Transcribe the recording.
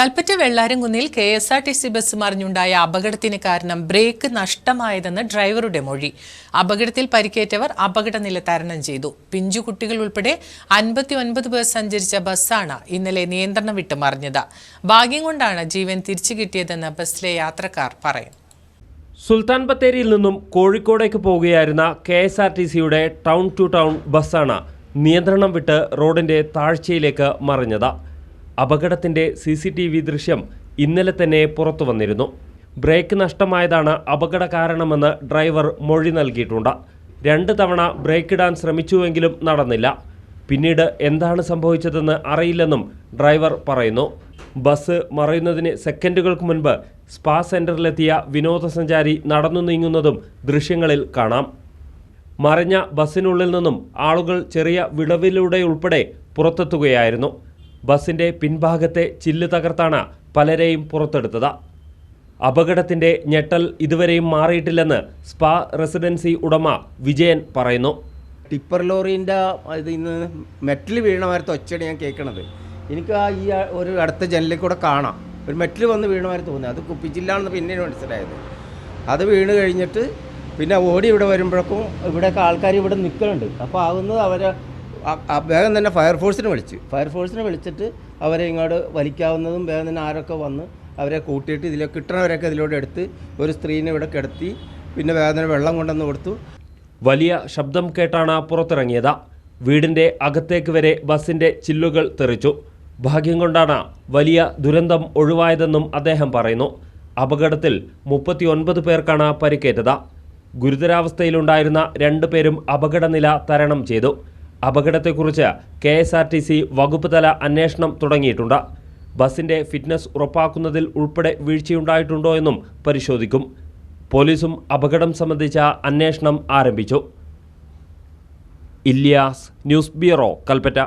Kalpetta വെള്ളാരംകുന്നിൽ K S R T C bus മറിഞ്ഞുണ്ടായ അപകടത്തിന് കാരണം break നഷ്ടമായതെന്ന് ഡ്രൈവറുടെ മൊഴി. അപകടത്തിൽ പരിക്കേറ്റവർ അപകടനില തരണം ചെയ്തു. പിഞ്ചുകുട്ടികൾ ഉൾപ്പെടെ അൻപത്തി ഒൻപത് പേർ സഞ്ചരിച്ച ബസ്സാണ് ഇന്നലെ നിയന്ത്രണം വിട്ട് മറിഞ്ഞത് ഭാഗ്യം കൊണ്ടാണ് ജീവൻ തിരിച്ചു കിട്ടിയതെന്ന് ബസ്സിലെ യാത്രക്കാർ പറയും സുൽത്താൻ ബത്തേരിയിൽ നിന്നും കോഴിക്കോടേക്ക് പോവുകയായിരുന്ന കെ എസ് ആർ ടി സിയുടെ ടൗൺ ടു ടൗൺ ബസ്സാണ് നിയന്ത്രണം വിട്ട് റോഡിന്റെ താഴ്ചയിലേക്ക് മറിഞ്ഞത്. അപകടത്തിന്റെ സി സി ടി വി ദൃശ്യം ഇന്നലെ തന്നെ പുറത്തു വന്നിരുന്നു. ബ്രേക്ക് നഷ്ടമായതാണ് അപകട കാരണമെന്ന് ഡ്രൈവർ മൊഴി നൽകിയിട്ടുണ്ട്. രണ്ട് തവണ ബ്രേക്ക് ഇടാൻ ശ്രമിച്ചുവെങ്കിലും നടന്നില്ല. പിന്നീട് എന്താണ് സംഭവിച്ചതെന്ന് അറിയില്ലെന്നും ഡ്രൈവർ പറയുന്നു. ബസ് മറയുന്നതിന് സെക്കൻഡുകൾക്ക് മുൻപ് സ്പാ സെന്ററിലെത്തിയ വിനോദസഞ്ചാരി നടന്നു നീങ്ങുന്നതും ദൃശ്യങ്ങളിൽ കാണാം. മറഞ്ഞ ബസ്സിനുള്ളിൽ നിന്നും ആളുകൾ ചെറിയ വിടവിലൂടെ ഉൾപ്പെടെ പുറത്തെത്തുകയായിരുന്നു. ബസിന്റെ പിൻഭാഗത്തെ ചില്ല് തകർത്താണ് പലരെയും പുറത്തെടുത്തത്. അപകടത്തിന്റെ ഞെട്ടൽ ഇതുവരെയും മാറിയിട്ടില്ലെന്ന് സ്പാ റെസിഡൻസി ഉടമ വിജയൻ പറയുന്നു. ടിപ്പർ ലോറിന്റെ ഇത് ഇന്ന് മെറ്റൽ വീണ മാരത്തെ ഒച്ചയാണ് ഞാൻ കേൾക്കണത്. എനിക്ക് ആ ഈ ഒരു അടുത്ത ജനലിൽ കൂടെ കാണാം. ഒരു മെറ്റൽ വന്ന് വീണ മാതിരി തോന്നി. അത് കുപ്പിച്ചില്ലാന്ന് പിന്നെ മനസ്സിലായത്. അത് വീണ് കഴിഞ്ഞിട്ട് പിന്നെ ഓടി ഇവിടെ വരുമ്പോഴേക്കും ഇവിടെയൊക്കെ ആൾക്കാർ ഇവിടെ നിൽക്കുന്നുണ്ട് അപ്പോൾ ആകുന്നത് അവരെ വേഗം തന്നെ ഫയർഫോഴ്സിനെ വിളിച്ച്. ഫയർഫോഴ്സിനെ വിളിച്ചിട്ട് അവരെ ഇങ്ങോട്ട് വലിക്കാവുന്നതും വേഗം തന്നെ ആരൊക്കെ വന്ന് അവരെ കൂട്ടിയിട്ട് ഇതിലേക്ക് കിട്ടണവരൊക്കെ ഇതിലൂടെ എടുത്ത് ഒരു സ്ത്രീനെ ഇവിടെ കിടത്തി പിന്നെ വേഗം തന്നെ വെള്ളം കൊണ്ടുവന്ന് കൊടുത്തു. വലിയ ശബ്ദം കേട്ടാണ് പുറത്തിറങ്ങിയത്. വീടിന്റെ അകത്തേക്ക് വരെ ബസ്സിന്റെ ചില്ലുകൾ തെറിച്ചു. ഭാഗ്യം കൊണ്ടാണ് വലിയ ദുരന്തം ഒഴിവായതെന്നും അദ്ദേഹം പറയുന്നു. അപകടത്തിൽ മുപ്പത്തിയൊൻപത് പേർക്കാണ് പരിക്കേറ്റത്. ഗുരുതരാവസ്ഥയിലുണ്ടായിരുന്ന രണ്ടു പേരും അപകടനില തരണം ചെയ്തു. അപകടത്തെക്കുറിച്ച് K S R T C വകുപ്പ് തല അന്വേഷണം തുടങ്ങിയിട്ടുണ്ട്. ബസിന്റെ ഫിറ്റ്നസ് ഉറപ്പാക്കുന്നതിൽ ഉൾപ്പെടെ വീഴ്ചയുണ്ടായിട്ടുണ്ടോ എന്നും പരിശോധിക്കും. പോലീസും അപകടം സംബന്ധിച്ച അന്വേഷണം ആരംഭിച്ചു. Ilyas news bureau Kalpetta.